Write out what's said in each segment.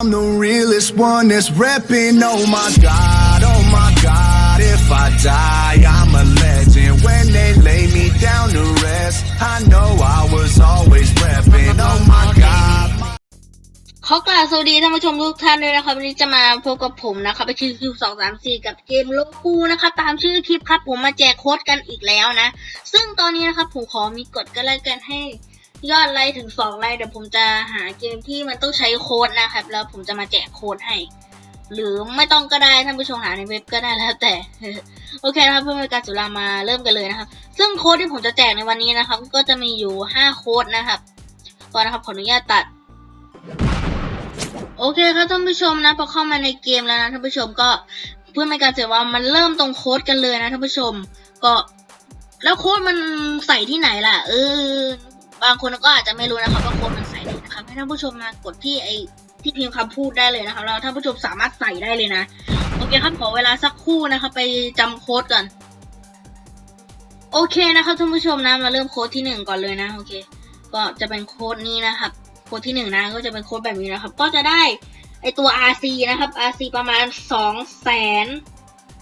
I'm the realest one that's repping. Oh my god, oh my god. If I die, I'm a legend. When they lay me down to rest, I know I was always repping. Oh my god. ขอกล่าวสวัสดีท่านผู้ชมทุกท่านด้วยนะครับวันนี้จะมาพบกับผมนะครับไปชื่อคิวสองสามสี่กับเกมโลกูนะครับตามชื่อคลิปครับผมมาแจกโค้ดกันอีกแล้วนะ ซึ่งตอนนี้นะครับผมขอมีกฎกันแล้วกันให้ ยอดไลค์ถึงสองไลค์เดี๋ยวผมจะหาเกมที่มันต้องใช้โค้ดนะครับ แล้วผมจะมาแจกโค้ดให้ หรือไม่ต้องก็ได้ท่านผู้ชมหาในเว็บก็ได้แล้วแต่ โอเคนะครับเพื่อไม่ให้การสุรามาเริ่มกันเลยนะครับ ซึ่งโค้ดที่ผมจะแจกในวันนี้นะครับ ก็จะมีอยู่ห้าโค้ดนะครับก่อนนะครับขออนุญาตตัด โอเคครับท่านผู้ชมนะพอเข้ามาในเกมแล้วนะท่านผู้ชมก็เพื่อไม่การเสียว่ามันเริ่มตรงโค้ดกันเลยนะท่านผู้ชม ก็แล้วโค้ดมันใส่ที่ไหนล่ะ เออ บางคนก็อาจจะไม่รู้นะครับว่าโค้ดมันใส่ไหนนะครับให้ท่านผู้ชมมากดที่ไอที่พิมพ์คำพูดได้เลยนะครับแล้วท่านผู้ชมสามารถใส่ได้เลยนะโอเคครับขอเวลาสักครู่นะครับไปจำโค้ดก่อนโอเคนะครับท่านผู้ชมนะมาเริ่มโค้ดที่หนึ่งก่อนเลยนะโอเค ก็จะเป็นโค้ดนี้นะครับโค้ดที่หนึ่งนะก็จะเป็นโค้ดแบบนี้นะครับ ก็จะได้ไอตัว RC นะครับ RC ประมาณสองแสน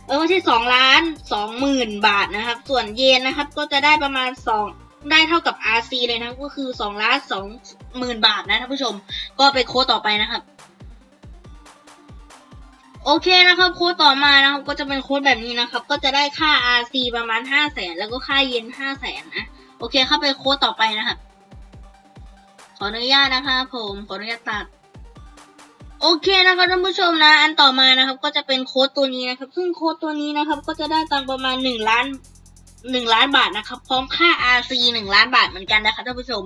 เออไม่ใช่สองล้านสองหมื่นบาทนะครับ ส่วนเยนนะครับ ก็จะได้ประมาณสอง ได้เท่ากับ RC เลยนะก็คือสองล้านสองหมื่นบาทนะท่านผู้ชม ก็ไปโค้ดต่อไปนะครับ โอเคนะครับ โค้ดต่อมานะครับ ก็จะเป็นโค้ดแบบนี้นะครับ ก็จะได้ค่า RC ประมาณห้าแสนแล้วก็ค่าเย็นห้าแสนนะ โอเคเข้าไปโค้ดต่อไปนะครับ ขออนุญาตนะคะ ผมขออนุญาตตัดโอเคนะครับท่านผู้ชมนะ อันต่อมานะครับ ก็จะเป็นโค้ดตัวนี้นะครับ ซึ่งโค้ดตัวนี้นะครับ ก็จะได้ตังประมาณหนึ่งล้าน หนึ่งล้านบาทนะครับ พร้อมค่า RC หนึ่งล้านบาทเหมือนกันนะครับท่านผู้ชม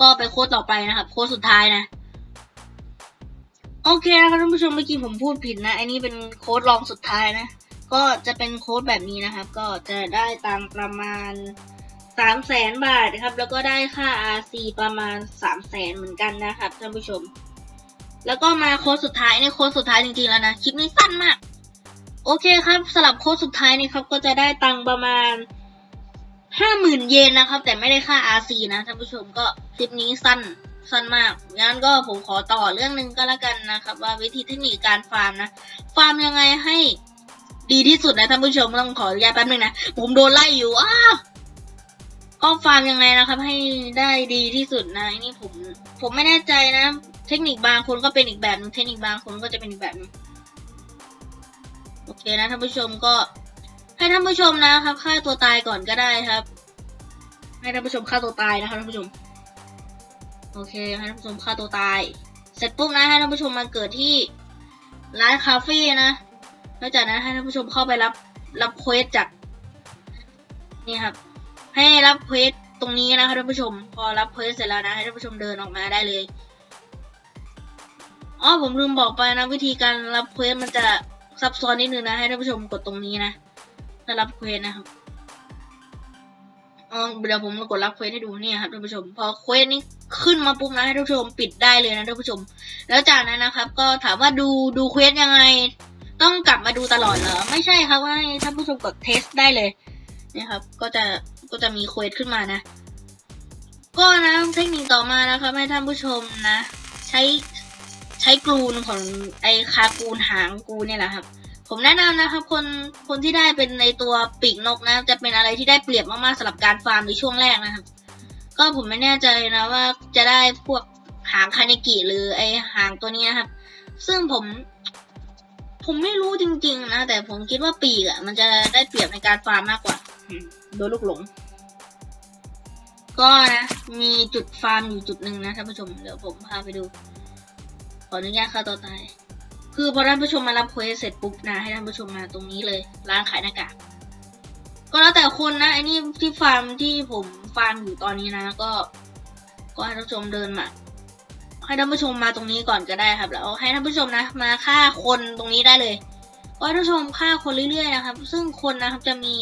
ก็ไปโค้ดต่อไปนะครับ โค้ดสุดท้ายนะ โอเคนะครับท่านผู้ชมเมื่อกี้ผมพูดผิดนะ อันนี้เป็นโค้ดรองสุดท้ายนะ ก็จะเป็นโค้ดแบบนี้นะครับ ก็จะได้ตังประมาณสามแสนบาทนะครับ แล้วก็ได้ค่า RC ประมาณสามแสนเหมือนกันนะครับท่านผู้ชม แล้วก็มาโค้ดสุดท้ายในโค้ดสุดท้ายจริงๆแล้วนะ คลิปนี้สั้นมาก โอเคครับสลับโค้ดสุดท้ายนี่ครับ ก็จะได้ตังประมาณ ห้าหมื่นเยนนะครับ แต่ไม่ได้ค่า RC นะท่านผู้ชมก็คลิปนี้สั้นสั้นมากงั้นก็ผมขอต่อเรื่องหนึ่งก็แล้วกันนะครับ ว่าวิธีเทคนิคการฟาร์มนะ ฟาร์มยังไงให้ดีที่สุดนะท่านผู้ชมต้องขออนุญาตแป๊บนึงนะ ผมโดนไล่อยู่อ้าวก็ฟาร์มยังไงนะครับ ให้ได้ดีที่สุดนะอันนี่ผมผมไม่แน่ใจนะ เทคนิคบางคนก็เป็นอีกแบบหนึงเทคนิคบางคนก็จะเป็นอีกแบบหนึงโอเคนะท่านผู้ชมก็ ให้ท่านผู้ชมนะครับฆ่าตัวตายก่อนก็ได้ครับ ให้ท่านผู้ชมฆ่าตัวตายนะครับท่านผู้ชม โอเคให้ท่านผู้ชมฆ่าตัวตาย เสร็จปุ๊บนะให้ท่านผู้ชมมาเกิดที่ร้านคาเฟ่นะแล้วจากนั้นให้ท่านผู้ชมเข้าไปรับรับเควสจากนี่ครับ ให้รับเควสตรงนี้นะคะท่านผู้ชม พอรับเควสเสร็จแล้วนะให้ท่านผู้ชมเดินออกมาได้เลยอ๋อผมลืมบอกไปนะวิธีการรับเควสมันจะซับซ้อนนิดนึงนะให้ท่านผู้ชมกดตรงนี้นะ ถ้ารับเควสนะครับอ๋อเดี๋ยวผมมากดรับเควสให้ดูเนี่ยครับท่านผู้ชม พอเควสนี้ขึ้นมาปุ๊บนะให้ท่านผู้ชมปิดได้เลยนะท่านผู้ชม แล้วจากนั้นนะครับ ก็ถามว่าดูดูเควสยังไง ต้องกลับมาดูตลอดเหรอไม่ใช่ครับว่าให้ท่านผู้ชมกดเทสได้เลยนี่ครับ ก็จะก็จะมีเควสขึ้นมานะ ก็นะเทคนิคต่อมานะครับให้ท่านผู้ชมนะ ใช้ใช้กรูนของไอคากูนหางกูเนี่ยแหละครับ ผมแนะนำนะครับคนคนที่ได้เป็นในตัวปีกนกนะ จะเป็นอะไรที่ได้เปรียบมากๆสำหรับการฟาร์มในช่วงแรกนะครับ ก็ผมไม่แน่ใจนะว่าจะได้พวกหางคาเนกิหรือไอหางตัวนี้นะครับ ซึ่งผมผมไม่รู้จริง ๆ นะ แต่ผมคิดว่าปีกอะมันจะได้เปรียบในการฟาร์มมากกว่าโดนลูกหลง ก็นะ มีจุดฟาร์มอยู่จุดหนึ่งนะท่านผู้ชมเดี๋ยวผมพาไปดู ขออนุญาตฆ่าตัวตาย คือพอท่านผู้ชมมารับเควสเสร็จปุ๊บนะ ให้ท่านผู้ชมมาตรงนี้เลย ร้านขายหน้ากากก็แล้วแต่คนนะไอ้นี่ที่ฟาร์มที่ผมฟาร์มอยู่ตอนนี้นะ ก็ ก็ให้ท่านผู้ชมเดินมาให้ท่านผู้ชมมาตรงนี้ก่อนก็ได้ครับ แล้วให้ท่านผู้ชมนะ มาฆ่าคนตรงนี้ได้เลยก็ให้ท่านผู้ชมฆ่าคนเรื่อยๆนะครับ ซึ่งคนนะครับจะมี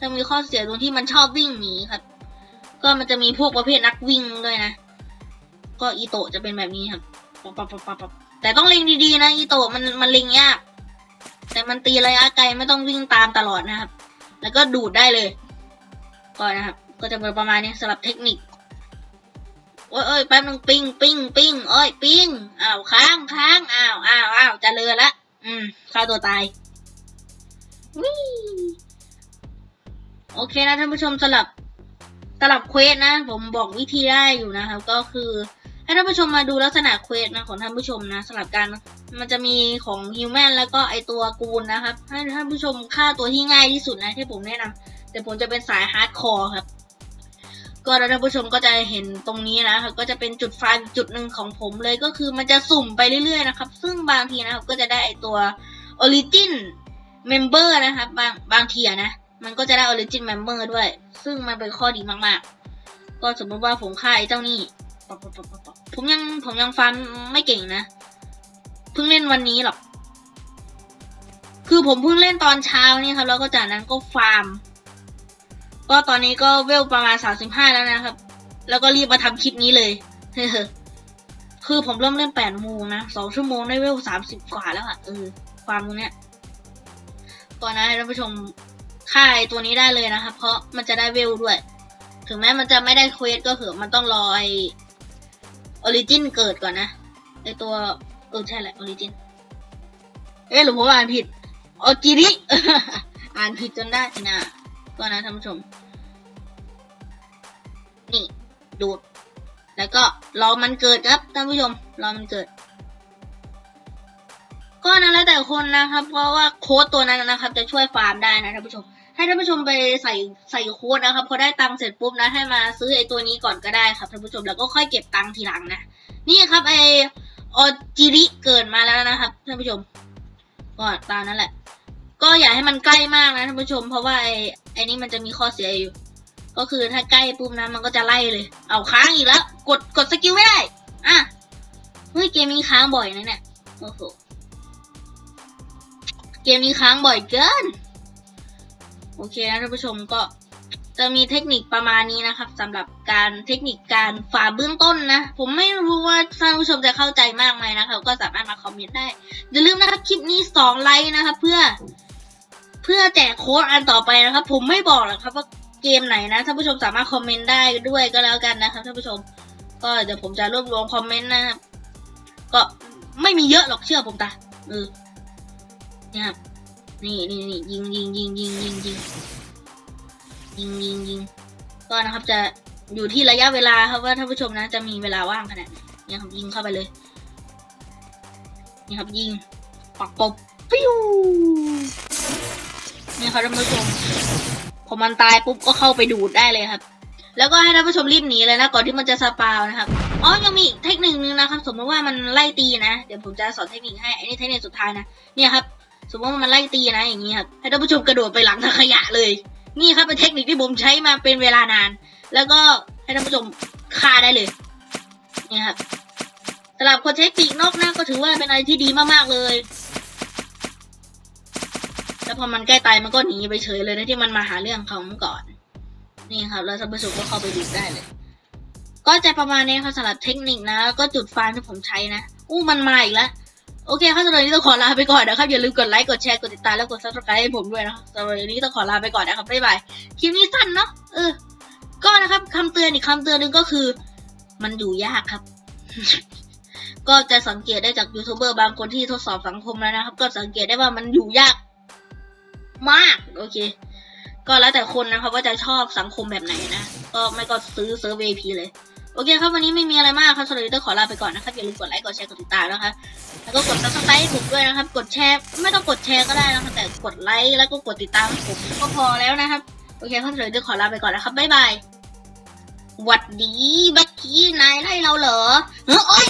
จะมีข้อเสียตรงที่มันชอบวิ่งหนีครับ ก็มันจะมีพวกประเภทนักวิ่งด้วยนะ ก็อีโตะจะเป็นแบบนี้ครับปับปั๊บปั๊บปั๊บปั๊บ แต่ต้องเล็งดีๆนะอีโตะมันมันเล็งยาก แต่มันตีระยะไกลไม่ต้องวิ่งตามตลอดนะครับ แล้วก็ดูดได้เลยก็นะครับ ก็จะเป็นประมาณนี้สำหรับเทคนิคโอ้ยโอ้ยแป๊บนึงปิ้งปิ้งปิ้งโอ้ยปิ้งอ้าวค้างค้างอ้าวอ้าวอ้าวจะเลือละ อืมฆ่าตัวตายวิโอเคนะท่านผู้ชมสลับสลับเควสนะ ผมบอกวิธีได้อยู่นะครับ ก็คือ ให้ท่านผู้ชมมาดูลักษณะเควสนะของท่านผู้ชมนะสลับกันมันจะมีของฮิวแมนแล้วก็ไอตัวกูนนะครับ ให้ท่านผู้ชมฆ่าตัวที่ง่ายที่สุดนะที่ผมแนะนำแต่ผมจะเป็นสายฮาร์ดคอร์ครับ ก็ท่านผู้ชมก็จะเห็นตรงนี้นะครับก็จะเป็นจุดไฟจุดหนึ่งของผมเลยก็คือมันจะสุ่มไปเรื่อยๆนะครับ ซึ่งบางทีนะครับก็จะได้ไอตัว Origin Member นะครับบางบางทีนะมันก็จะได้ Origin Member ด้วย ซึ่งมันเป็นข้อดีมากๆ ก็สมมติว่าผมฆ่าไอเจ้านี่ ปปปปปผมยังผมยังฟาร์มไม่เก่งนะ เพิ่งเล่นวันนี้หรอก คือผมเพิ่งเล่นตอนเช้านี่ครับ แล้วก็จากนั้นก็ฟาร์ม ก็ตอนนี้ก็เวลประมาณสามสิบห้าแล้วนะครับ แล้วก็รีบมาทำคลิปนี้เลยคือผมเริ่มเล่นแปดโมงนะสองชั่วโมงได้เวลสามสิบกว่าแล้วอะเออความตรงเนี้ยก่อนนะให้ท่านผู้ชมค่ายตัวนี้ได้เลยนะครับ เพราะมันจะได้เวลด้วย ถึงแม้มันจะไม่ได้เควสก็เถอะมันต้องรอไออริจินเกิดก่อนนะไอตัวเออใช่แหละออริจินเอ๊ะหรือผมอ่านผิดออจิริอ่านผิดจนได้นะก็นะท่านผู้ชม นี่ ดูด แล้วก็รอมันเกิดครับท่านผู้ชมรอมันเกิด ก็นั้นแล้วแต่คนนะครับ เพราะว่าโค้ดตัวนั้นนะครับ จะช่วยฟาร์มได้นะท่านผู้ชม ให้ท่านผู้ชมไปใส่ใส่โค้ดนะครับพอได้ตังค์เสร็จปุ๊บนะให้มาซื้อไอตัวนี้ก่อนก็ได้ครับท่านผู้ชมแล้วก็ค่อยเก็บตังค์ทีหลังนะนี่ครับไอออจิริเกิดมาแล้วนะครับท่านผู้ชมก็ตามนั้นแหละ ก็อย่าให้มันใกล้มากนะท่านผู้ชม เพราะว่าไอไอนี่มันจะมีข้อเสียอยู่ ก็คือถ้าใกล้ปุ๊บนะมันก็จะไล่เลย เอาค้างอีกแล้ว กดกดสกิลไม่ได้อะเฮ้ยเกมนี้ค้างบ่อยนะเนี่ยโอ้โหเกมนี้ค้างบ่อยเกิน โอเคนะท่านผู้ชมก็จะมีเทคนิคประมาณนี้นะครับสำหรับการเทคนิคการฝ่าเบื้องต้นนะ ผมไม่รู้ว่าท่านผู้ชมจะเข้าใจมากไหมนะครับ ก็สามารถมาคอมเมนต์ได้ อย่าลืมนะครับคลิปนี้สองไลค์นะครับ เพื่อ เพื่อแจกโค้ดอันต่อไปนะครับ ผมไม่บอกหรอกครับว่าเกมไหนนะท่านผู้ชมสามารถคอมเมนต์ได้ด้วยก็แล้วกันนะครับท่านผู้ชม ก็เดี๋ยวผมจะรวบรวมคอมเมนต์นะครับก็ไม่มีเยอะหรอกเชื่อผมตาเออเนี่ยครับ นี่นี่นี่ยิงยิงยิงยิงยิงยิงยิงยิงยิงก็นะครับจะอยู่ที่ระยะเวลาครับว่าท่านผู้ชมนะ จะมีเวลาว่างขนาดไหนนี่ครับยิงเข้าไปเลย นี่ครับยิงปักปบปิ้วนี่ครับท่านผู้ชมพอมันตายปุ๊บก็เข้าไปดูดได้เลยครับ แล้วก็ให้ท่านผู้ชมรีบหนีเลยนะก่อนที่มันจะสปาวนะครับอ๋อยังมีเทคนิคนึงนะครับ สมมติว่ามันไล่ตีนะ เดี๋ยวผมจะสอนเทคนิคให้อันนี้เทคนิคสุดท้ายนะเนี่ยครับ สมมติว่ามันไล่ตีนะอย่างนี้ครับให้ท่านผู้ชมกระโดดไปหลังถังขยะเลย นี่ครับเป็นเทคนิคที่ผมใช้มาเป็นเวลานาน แล้วก็ให้ท่านผู้ชมฆ่าได้เลยนี่ครับสำหรับคนใช้ปีกนกนะก็ถือว่าเป็นอะไรที่ดีมากๆเลยแล้วพอมันใกล้ตายมันก็หนีไปเฉยเลยนะที่มันมาหาเรื่องเขาเมื่อก่อน นี่ครับ แล้วท่านผู้ชมก็เข้าไปดูได้เลย ก็จะประมาณนี้ครับสำหรับเทคนิคนะ ก็จุดฟล์ที่ผมใช้นะอู้มันมาอีกแล้ว โอเคครับสำหรับวันนี้ต้องขอลาไปก่อนนะครับ อย่าลืมกดไลค์ กดแชร์ กดติดตาม แล้วกด subscribe ให้ผมด้วยนะครับสำหรับวันนี้ต้องขอลาไปก่อนนะครับบ๊ายบาย คลิปนี้สั้นเนาะ เออ ก็นะครับคำเตือนอีกคำเตือนหนึ่งก็คือ มันอยู่ยากครับ ก็จะสังเกตได้จากยูทูบเบอร์บางคนที่ทดสอบสังคมแล้วนะครับ ก็สังเกตได้ว่ามันอยู่ยาก มาก โอเค ก็แล้วแต่คนนะครับว่าจะชอบสังคมแบบไหนนะ ก็ไม่ก็ซื้อเซิร์ฟ VIP เลย โอเคครับวันนี้ไม่มีอะไรมากครับสำหรับวันนี้ต้องขอลาไปก่อนนะครับอย่าลืมกดไลค์กดแชร์กดติดตามนะคะแล้วก็กดซับสไครต์ผมด้วยนะครับ กดแชร์ไม่ต้องกดแชร์ก็ได้นะครับแต่กดไลค์แล้วก็กดติดตามผมก็พอแล้วนะครับโอเคครับสำหรับวันนี้ต้องขอลาไปก่อนนะครับบ๊ายบายหวัดดีบักกี้นายไล่เราเหรอเออโอ๊ย